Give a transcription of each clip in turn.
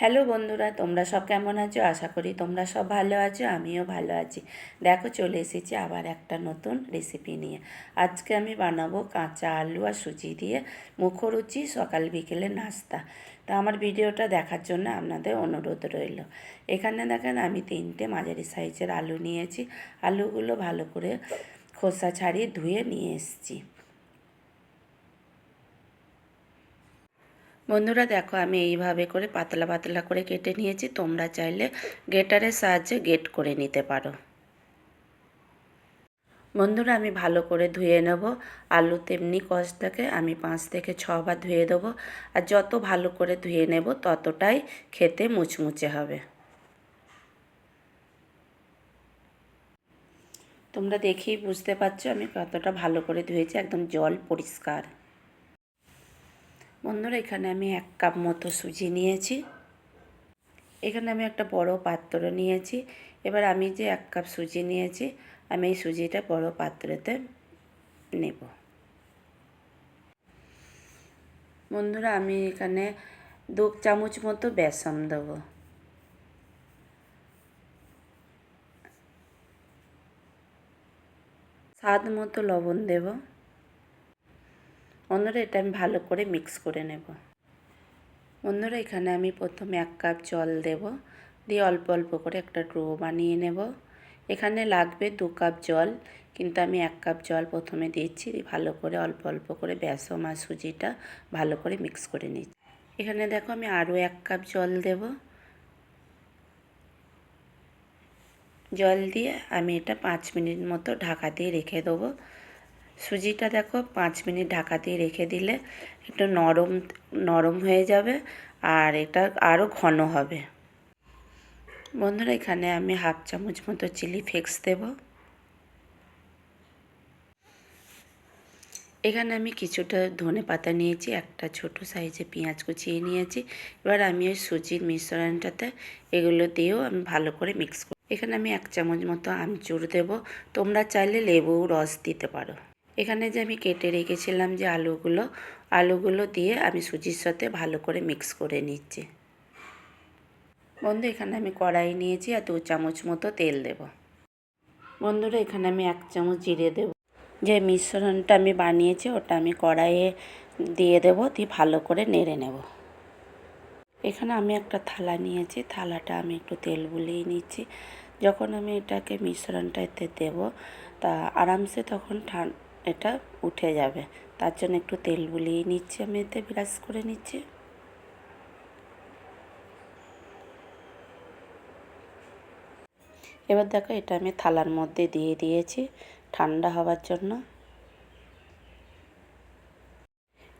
Hello বন্ধুরা, তোমরা সব কেমন আছো? আশা করি তোমরা সব ভালো আছো, আমিও ভালো আছি। দেখো, চলে এসেছি আবার একটা নতুন রেসিপি নিয়ে। আজকে আমি বানাবো কাঁচা আলু আর সুজি দিয়ে মুখরুচি সকাল বিকেলে নাস্তা। তা আমার ভিডিওটা দেখার জন্য আপনাদের অনুরোধ রইল। এখানে দেখেন, আমি তিনটে মাঝারি সাইজের আলু নিয়েছি। আলুগুলো ভালো করে খোসা ছাড়িয়ে ধুয়ে নিয়ে এসেছি। বন্ধুরা দেখো, আমি এইভাবে করে পাতলা পাতলা করে কেটে নিয়েছি। তোমরা চাইলে গেটারের সাহায্যে গেট করে নিতে পারো। বন্ধুরা, আমি ভালো করে ধুয়ে নেব। আলু তেমনি কষ থাকে আমি পাঁচ থেকে ছবার ধুয়ে দেবো। আর যত ভালো করে ধুয়ে নেব, ততটাই খেতে মুচমুচে হবে। তোমরা দেখেই বুঝতে পারছ আমি কতটা ভালো করে ধুয়েছি। একদম জল পরিষ্কার। বন্ধুরা, এখানে আমি এক কাপ মতো সুজি নিয়েছি। এখানে আমি একটা বড় পাত্র নিয়েছি। এবার আমি যে এক কাপ সুজি নিয়েছি, আমি এই সুজিটা বড় পাত্রতে নেব। বন্ধুরা, আমি এখানে দু চামচ মতো বেসন দেবো। স্বাদ মতো লবণ দেবো। বন্ধুরা এটা আমি ভালো করে মিক্স করে নেব। অন্যরা এখানে আমি প্রথমে এক কাপ জল দেব, দিয়ে অল্প অল্প করে একটা ড্রো বানিয়ে নেব। এখানে লাগবে দু কাপ জল, কিন্তু আমি এক কাপ জল প্রথমে দিচ্ছি ভালো করে অল্প অল্প করে বেসম আর সুজিটা ভালো করে মিক্স করে নিচ্ছি। এখানে দেখো আমি আরও এক কাপ জল দেব। জল দিয়ে আমি এটা পাঁচ মিনিট মতো ঢাকা দিয়ে রেখে দেবো। সুজিটা দেখো পাঁচ মিনিট ঢাকা দিয়ে রেখে দিলে একটু নরম নরম হয়ে যাবে আর এটা আরও ঘন হবে। বন্ধুরা, এখানে আমি হাফ চামচ মতো চিলি ফ্লেক্স দেব। এখানে আমি কিছুটা ধনে পাতা নিয়েছি, একটা ছোট সাইজে পেঁয়াজ কুচিয়ে নিয়েছি। এবার আমি ওই সুজির মিশ্রণটাতে এগুলো দিয়েও আমি ভালো করে মিক্স করি এখানে আমি এক চামচ মতো আমচুর দেব। তোমরা চাইলে লেবু রস দিতে পারো। এখানে যে আমি কেটে রেখেছিলাম যে আলুগুলো আলুগুলো দিয়ে আমি সুজির সাথে ভালো করে মিক্স করে নিচ্ছি। বন্ধু, এখানে আমি কড়াই নিয়েছি আর দু চামচ মতো তেল দেব। বন্ধুরা, এখানে আমি এক চামচ জিরে দেব। যে মিশ্রণটা আমি বানিয়েছি, ওটা আমি কড়াইয়ে দিয়ে দেবো, দিয়ে ভালো করে নেড়ে নেব। এখানে আমি একটা থালা নিয়েছি, থালাটা আমি একটু তেল বুলিয়ে নিচ্ছি। যখন আমি এটাকে মিশ্রণটা এতে দেবো, তা আরামসে তখন ঠান্ডা এটা উঠে যাবে। তার জন্য একটু তেল বুলিয়ে নিচ্ছি আমি এতে, ব্রাশ করে নিচ্ছি। এবার দেখো এটা আমি থালার মধ্যে দিয়ে দিয়েছি ঠান্ডা হওয়ার জন্য।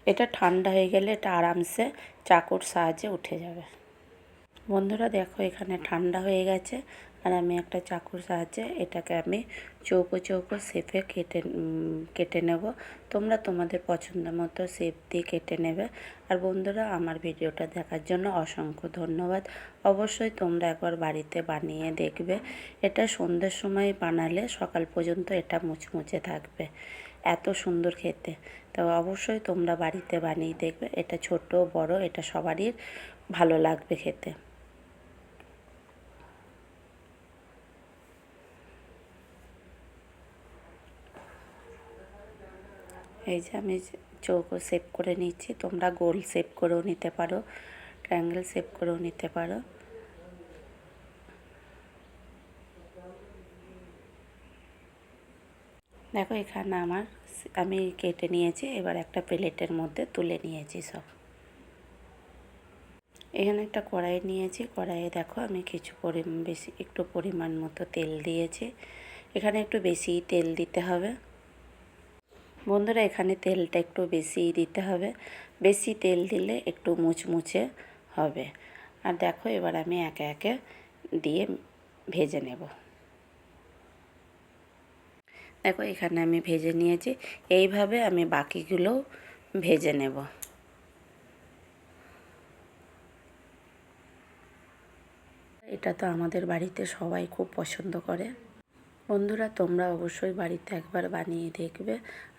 এটা ঠান্ডা হয়ে গেলে এটা আরামসে চাকুর সাহায্যে উঠে যাবে। বন্ধুরা দেখো এখানে ঠান্ডা হয়ে গেছে। আর আমি একটা চাকুর সাহায্যে এটাকে আমি চৌকো চৌকো শেপে কেটে কেটে নেব। তোমরা তোমাদের পছন্দ মতো শেপ দিয়ে কেটে নেবে। আর বন্ধুরা, আমার ভিডিওটা দেখার জন্য অসংখ্য ধন্যবাদ। অবশ্যই তোমরা একবার বাড়িতে বানিয়ে দেখবে। এটা সন্ধ্যের সময় বানালে সকাল পর্যন্ত এটা মুচমুচে থাকবে। এত সুন্দর খেতে। তো অবশ্যই তোমরা বাড়িতে বানিয়ে দেখবে। এটা ছোট, বড়, এটা সবারই ভালো লাগবে খেতে। এই যে আমি চৌকো সেভ করে নিচ্ছি। তোমরা গোল সেভ করেও নিতে পারো ট্রায়াঙ্গেল সেভ করেও নিতে পারো। দেখো এখানে আমার আমি কেটে নিয়েছি, এবার একটা প্লেটের মধ্যে তুলে নিয়েছি সব। এখানে একটা কড়াই নিয়েছি, কড়াইয়ে দেখো আমি কিছু পরিমাণ বেশি একটু পরিমাণ মতো তেল দিয়েছি। এখানে একটু বেশি তেল দিতে হবে। বন্ধুরা, এখানে তেলটা একটু বেশিই দিতে হবে। বেশি তেল দিলে একটু মুচমুচে হবে। আর দেখো, এবার আমি একে একে দিয়ে ভেজে নেব। দেখো, এখানে আমি ভেজে নিয়েছি। এইভাবে আমি বাকিগুলো ভেজে নেব। এটা তো আমাদের বাড়িতে সবাই খুব পছন্দ করে। বন্ধুরা, তোমরা অবশ্যই বাড়িতে একবার বানিয়ে দেখবে।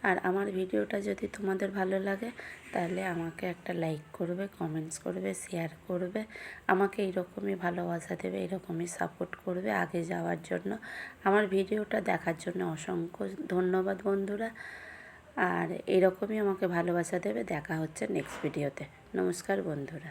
আর আমার ভিডিওটা যদি তোমাদের ভালো লাগে, তাহলে আমাকে একটা লাইক করবে কমেন্টস করবে শেয়ার করবে। আমাকে এইরকমই ভালোবাসা দেবে এরকমই সাপোর্ট করবে আগে যাওয়ার জন্য। আমার ভিডিওটা দেখার জন্য অসংখ্য ধন্যবাদ বন্ধুরা। আর এরকমই আমাকে ভালোবাসা দেবে। দেখা হচ্ছে নেক্সট ভিডিওতে নমস্কার বন্ধুরা।